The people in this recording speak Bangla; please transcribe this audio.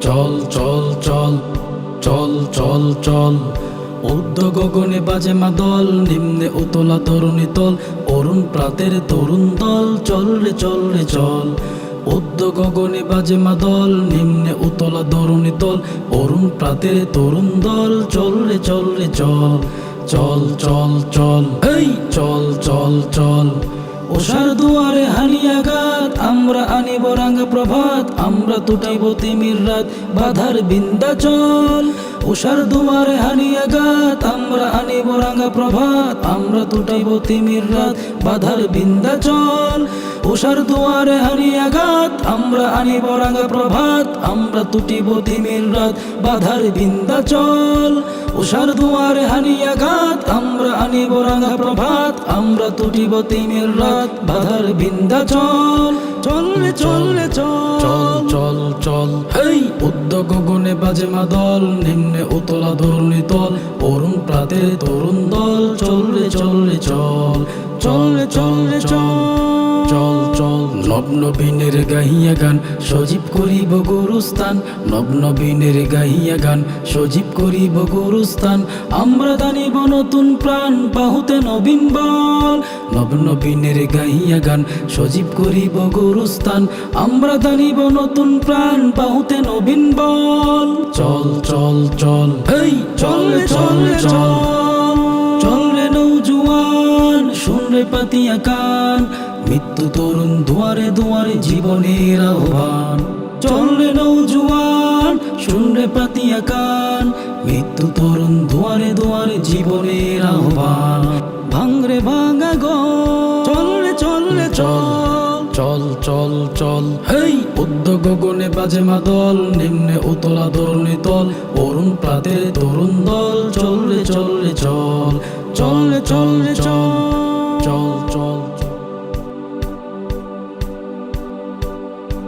চল চল চল চল চল চল। উদ্ধ গগনে বাজে মাদল নিম্নে উতলা তরুণী তল, অরুণ প্রাতের তরুণ দল। চল রে চল রে, চল। উদ্ধ গগনে বাজে মাদল নিম্নে উতলা তরুণী তল, অরুণ প্রাতের তরুণ দল। চল রে চল রে, চল। চল চল চল। এই, চল চল চল। ওষার দুয়ারে হানিয়াঘাত আমরা আনিব রাঙ্গা প্রভাত, আমরা তুটাইব তিমির রাত, বাধার বিন্দা চল উষার দুয়ারে হানিয়াঘাত আমরা আনিব রাঙ্গা প্রভাত, আমরা তুটাইব তিমির রাত, বাধার বিন্দা চল উষার দুয়ারে হানিয়াঘাত আমরা আনিব রাঙ্গা প্রভাত, আমরা তুটিব তিমির রাত, বাধার বিন্দা চল উষার দুয়ারে হানিয়াঘাত আমরা আনিব রাঙ্গা প্রভাত আমরা তুটিব তিমির রাত বাধার বিন্দা চল চল রে চল রে চল। চল চল চল। হেই উদ্যোগ গগনে বাজে মাদল নিম্নে উতলা ধরণী তল অরুণ প্রাতে তরুণ দল। চল রে চল রে চল। চল রে চল রে চল। নব নবীনের গাহিয়া গান, সজীব করিব গুরুস্থান। নব নবীনের গাহিয়া গান, সজীব করিব গুরুস্থান। আমরা দানিব নতুন প্রাণ, বাহুতে নবীন বল। নব নবীনের গাহিয়া গান, সজীব করিব গুরুস্থান। আমরা দানিব নতুন প্রাণ, বাহুতে নবীন বল। চল চল চল এই চল চল চল। চল রে নৌজুয়ান, শুন রে পাতিয়া কান। মৃত্যু তরুণ দুয়ারে দুয়ারে জীবনের আহ্বান। চল রে নৌজুয়ান শুন রে পাতিয়া কান মৃত্যু তরুণ দুয়ারে দুয়ারে জীবনের আহ্বান। ভাঙরে ভাঙা গো চল রে চল চল চল চল চল। হেই উদ্যোগ গগনে বাজে মাদল নিম্নে উতলা ধরণী তল। অরুণ প্রাতের তরুণ দল চল রে চল রে চল। চল রে চল রে চল।